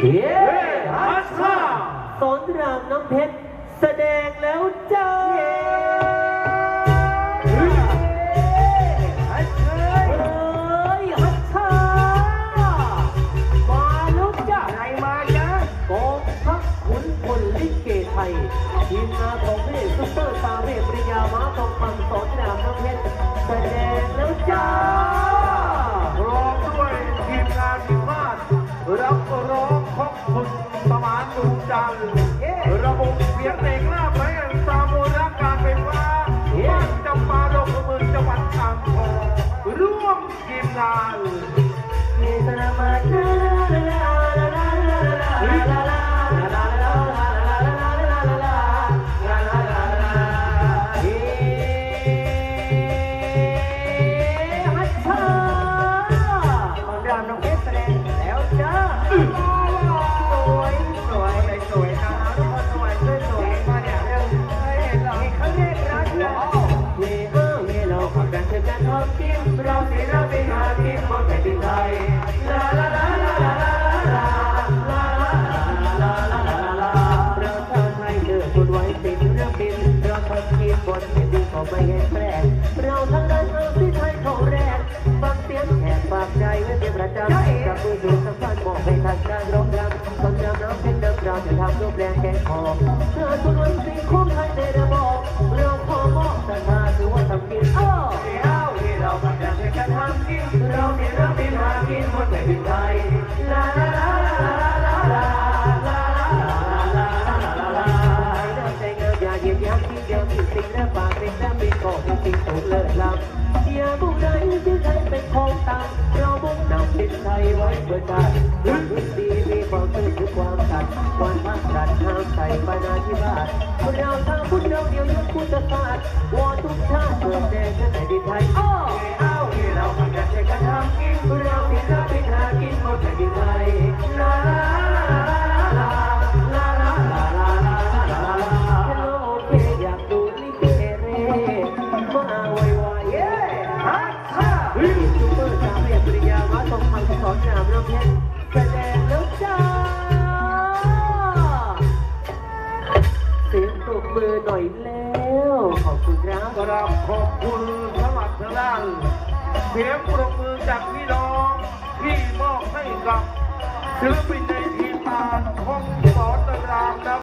เฮ้ฮัสซ่าสอนรามน้ำเพชร แสดงแล้วเจ้าทีมงานของพี่ซุปเปอร์ตาเวปริยามาทองคำสอนรามน้ำเพชรแสดง รับร้องของคุณสมานดูจันทร์ระบบเสียงเพลงลาบไปอย่างตามโบราณการไฟฟ้าบ้านจำปาดงเมืองจังหวัดอ่างทองร่วมทีมงานเยสนามาลาลาลาลาลา กันทอมกิมเราสิเราไปหากิมบนแผ่นดินไทยลาลาลาลาลาลาลาลาลาลาลาลาเราทำให้เธอคุณไว้ติดเรื่องบินเราทำกินบนแผ่นดินของไม่เห็นแปลกเราทั้งนั้เอาที่ไทยของแรกฟังเสียงแขกฝากใจไว้เป็นประจำกับมือถือสัมพังบอกให้ทันการร้องรำฟังรำน้ำเพชรเดิมเราจะทำรูปแรงแกงคอเธอทุกวันสิ่งคุ้ม เราเนี่ยเราเป็นหากินบนแผ่นดินไทยลาลาลาลาลาลาลาลาลาลาลาลาไอ้น้ำใจเงาอย่าเหยียดยามที่เดียวที่สิ่งและปากเป็นและมีก็เป็นสิ่งสูงเลิศล้ำอย่าบุกใดที่ไทยเป็นของต่ำเราบุกนำดินไทยไว้เพื่อชาติรุ่นรุ่นดีมีความซื่อทุกความตัดวันพักรัด ห้ามใส่ปนาธิบาตเราทำพุทธเราเดียวยุทธพุทธศาสตร์วอนทุกชาติเกิดแดงกันในดินไทยอ้อเอาที่เราทำกันด้วยกันทำกินเราเนี่ยเราเป็นหากินบนแผ่นดินไทยลาลาลาลาลาลาลาลาลาลาลาฮัลโหลเพอยากดูลิเกเรมาไวๆเย้ฮัทฮ่าเฮ้ยซูเปอร์สามเรียปริยาวัดทองคำสอนรามน้ำเพชรแสดง มือหน่อยแล้ว ขอบคุณครับ กราบขอบคุณสำหรับทางด้านเสียงปรบมือจากพี่น้องที่มอบให้กับศิลปินในทีมงานของสอนรามนะ